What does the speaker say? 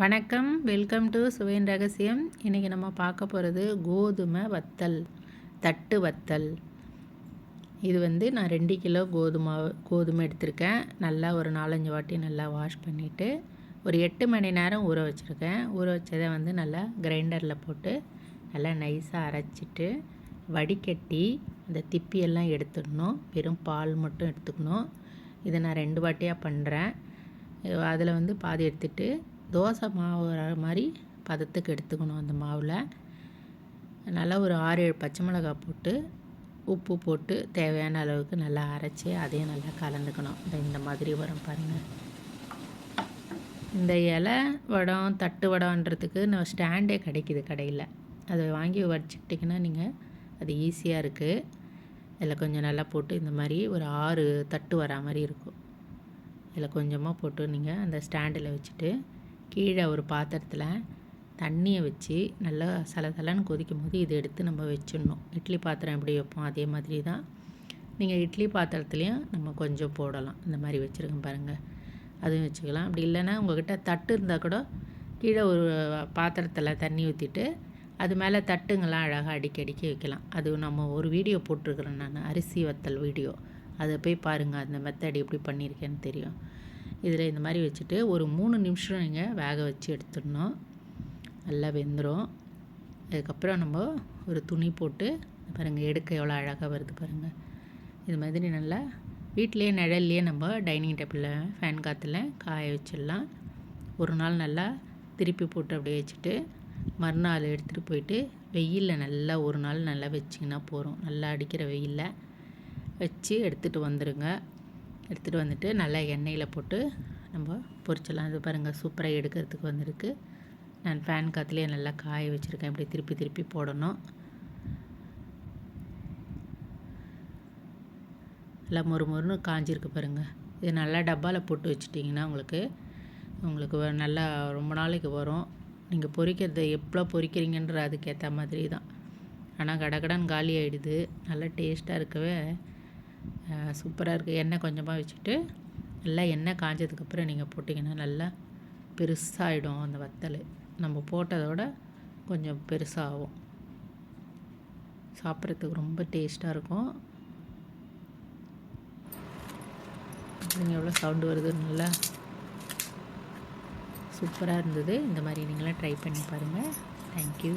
வணக்கம். Welcome to சுவையின் ரகசியம். இன்றைக்கி நம்ம பார்க்க போகிறது கோதுமை வத்தல் தட்டு வத்தல். இது வந்து நான் ரெண்டு கிலோ கோதுமை கோதுமை எடுத்திருக்கேன். நல்லா ஒரு நாலஞ்சு வாட்டி நல்லா வாஷ் பண்ணிவிட்டு ஒரு எட்டு மணி நேரம் ஊற வச்சுருக்கேன். ஊற வச்சதை வந்து நல்லா கிரைண்டரில் போட்டு நல்லா நைஸாக அரைச்சிட்டு வடிகட்டி அந்த திப்பியெல்லாம் எடுத்துடணும். வெறும் பால் மட்டும் எடுத்துக்கணும். இதை நான் ரெண்டு வாட்டியாக பண்ணுறேன் அதில் வந்து பாதி எடுத்துகிட்டு தோசை மாவு வர மாதிரி பதத்துக்கு எடுத்துக்கணும் அந்த மாவில். நல்லா ஒரு ஆறு ஏழு பச்சை மிளகாய் போட்டு உப்பு போட்டு தேவையான அளவுக்கு நல்லா அரைச்சி அதையும் நல்லா கலந்துக்கணும். இந்த இந்த மாதிரி வரும் பாருங்கள் இந்த இலை வடம் தட்டு வடம்ன்றதுக்கு நம்ம ஸ்டாண்டே கிடைக்கிது கடையில். அதை வாங்கி வச்சுக்கிட்டிங்கன்னா நீங்கள் அது ஈஸியாக இருக்குது இதில் கொஞ்சம் நல்லா போட்டு இந்த மாதிரி ஒரு ஆறு தட்டு வரா மாதிரி இருக்கும். இதில் கொஞ்சமாக போட்டு நீங்கள் அந்த ஸ்டாண்டில் வச்சுட்டு கீழே ஒரு பாத்திரத்தில் தண்ணியை வச்சு நல்லா சலசலன்னு கொதிக்கும் போது இதை எடுத்து நம்ம வச்சிடணும். இட்லி பாத்திரம் எப்படி வைப்போம் அதே மாதிரி தான். நீங்கள் இட்லி பாத்திரத்துலேயும் நம்ம கொஞ்சம் போடலாம். இந்த மாதிரி வச்சுருக்கோம் பாருங்கள் அதுவும் வச்சுக்கலாம். அப்படி இல்லைன்னா உங்கள்கிட்ட தட்டு இருந்தால் கூட கீழே ஒரு பாத்திரத்தில் தண்ணி ஊற்றிட்டு அது மேலே தட்டுங்கள்லாம் அழகாக அடிக்க அடிக்க வைக்கலாம். அது நம்ம ஒரு வீடியோ போட்டிருக்கிறேன் நான். அரிசி வத்தல் வீடியோ. அதை போய் பாருங்கள் அந்த மெத்தட் எப்படி பண்ணியிருக்கேன்னு தெரியும். இதில் இந்த மாதிரி வச்சுட்டு ஒரு மூணு நிமிஷம் நீங்கள் வேக வச்சு எடுத்துடணும். நல்லா வெந்துடும் அதுக்கப்புறம் நம்ம ஒரு துணி போட்டு பாருங்கள் எடுக்க எவ்வளோ அழகாக வருது பாருங்கள் இது மாதிரி நல்லா வீட்லேயே நிழல்லையே நம்ம டைனிங் டேபிளில் ஃபேன் காற்றுல காய வச்சிடலாம். ஒரு நாள் நல்லா திருப்பி போட்டு அப்படியே வச்சுட்டு மறுநாள் எடுத்துகிட்டு போயிட்டு வெயிலில் நல்லா ஒரு நாள் நல்லா வச்சிங்கன்னா போகிறோம் நல்லா அடிக்கிற வெயிலில் வச்சு எடுத்துகிட்டு வந்துடுங்க எடுத்துகிட்டு வந்துட்டு நல்லா எண்ணெயில் போட்டு நம்ம பொரிச்சலாம் இது பாருங்கள் சூப்பராக எடுக்கிறதுக்கு வந்திருக்கு. நான் ஃபேன் காற்றுலேயே நல்லா காய வச்சுருக்கேன். இப்படி திருப்பி திருப்பி போடணும். நல்லா மொறு மொறுன்னு காஞ்சிருக்கு பாருங்கள் இது நல்லா டப்பாவில் போட்டு வச்சுட்டிங்கன்னா உங்களுக்கு உங்களுக்கு நல்லா ரொம்ப நாளைக்கு வரும். நீங்கள் பொறிக்கிறத எவ்வளோ பொறிக்கிறீங்கன்ற அதுக்கேற்ற மாதிரி தான் ஆனால் கடகடன் காலி ஆகிடுது நல்லா டேஸ்ட்டாக இருக்கவே சூப்பராக இருக்குது எண்ணெய் கொஞ்சமாக வச்சுட்டு நல்லா எண்ணெய் காஞ்சதுக்கப்புறம் நீங்கள் போட்டிங்கன்னா நல்லா பெருசாகிடும் அந்த வத்தல். நம்ம போட்டதோட கொஞ்சம் பெருசாகும். சாப்பிட்றதுக்கு ரொம்ப டேஸ்ட்டாக இருக்கும். நீங்கள் எவ்வளோ சவுண்டு வருது நல்லா சூப்பராக இருந்தது. இந்த மாதிரி நீங்களாம் ட்ரை பண்ணி பாருங்கள் தேங்க்யூ